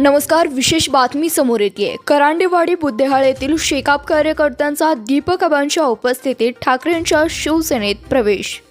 नमस्कार विशेष बातमी समोर येते. करांडेवाडी बुद्धेहाळ येथील शेकाप कार्यकर्त्यांचा दीपक आबांच्या उपस्थितीत ठाकरेंच्या शिवसेनेत प्रवेश.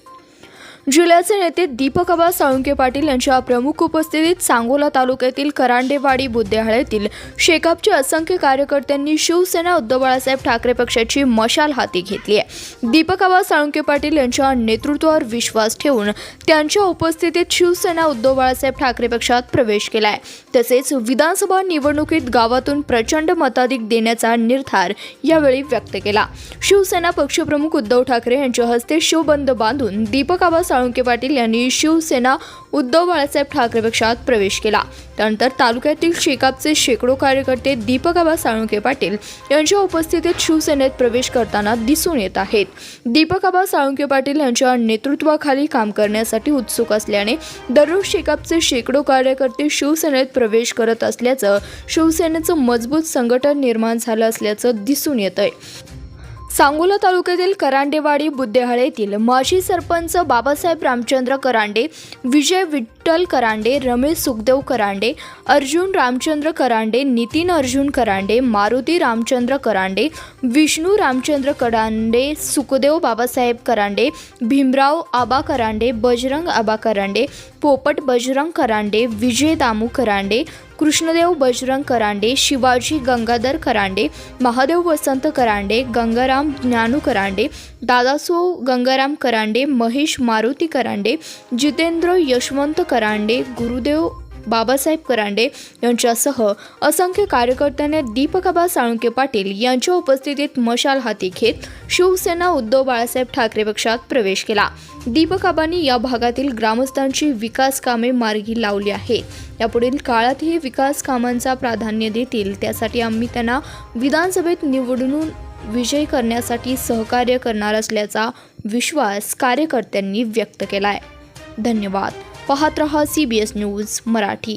जिल्ह्याचे नेते दीपक आबा साळुंके पाटील यांच्या प्रमुख उपस्थितीत सांगोला तालुक्यातील करांडेवाडी बुद्धेहाळ शेकापचे शेकापच्या असंख्य कार्यकर्त्यांनी शिवसेना उद्धव बाळासाहेब ठाकरे पक्षाची मशाल हाती घेतली आहे. दीपक आबा साळुंके पाटील यांच्या नेतृत्वावर विश्वास ठेवून त्यांच्या उपस्थितीत शिवसेना उद्धव बाळासाहेब ठाकरे पक्षात प्रवेश केला आहे. तसेच विधानसभा निवडणुकीत गावातून प्रचंड मताधिक देण्याचा निर्धार यावेळी व्यक्त केला. शिवसेना पक्षप्रमुख उद्धव ठाकरे यांच्या हस्ते शिवबंद बांधून दीपक आबा साळुंके पाटील यांनी शिवसेना उद्धव बाळासाहेब ठाकरे पक्षात प्रवेश केला. त्यानंतर तालुक्यातील शेकापचे शेकडो कार्यकर्ते दीपक आबा साळुंके पाटील यांच्या उपस्थितीत शिवसेनेत प्रवेश करताना दिसून येत आहेत. दीपक आबा साळुंके पाटील यांच्या नेतृत्वाखाली काम करण्यासाठी उत्सुक असल्याने दररोज शेकापचे शेकडो कार्यकर्ते शिवसेनेत प्रवेश करत असल्याचं शिवसेनेचं मजबूत संघटन निर्माण झालं असल्याचं दिसून येत आहे सांगोला तालुक्यातील करांडेवाडी बुद्धेहाळ येथील माजी सरपंच बाबासाहेब रामचंद्र करांडे विजय विठ्ठल करांडे रमेश सुखदेव करांडे अर्जुन रामचंद्र करांडे नितीन अर्जुन करांडे मारुती रामचंद्र करांडे विष्णू रामचंद्र करांडे सुखदेव बाबासाहेब करांडे भीमराव आबा करांडे बजरंग आबा करांडे पोपट बजरंग करांडे विजय दामू करांडे कृष्णदेव बजरंग करांडे शिवाजी गंगाधर करांडे महादेव वसंत करांडे गंगाराम ज्ञानू करांडे दादासो गंगाराम करांडे महेश मारुती करांडे जितेंद्र यशवंत करांडे गुरुदेव बाबासाहेब करांडे यांच्यासह असंख्य कार्यकर्त्यांनी दीपकाबा साळुंके पाटील यांच्या उपस्थितीत मशाल हाती घेत शिवसेना उद्धव बाळासाहेब ठाकरे पक्षात प्रवेश केला. दीपकाबांनी या भागातील ग्रामस्थांची विकास कामे मार्गी लावली आहेत. यापुढील काळातही विकास कामांचा प्राधान्य देतील. त्यासाठी आम्ही त्यांना विधानसभेत निवडून विजय करण्यासाठी सहकार्य करणार असल्याचा विश्वास कार्यकर्त्यांनी व्यक्त केला आहे धन्यवाद. पाहत रहा C B S news Marathi.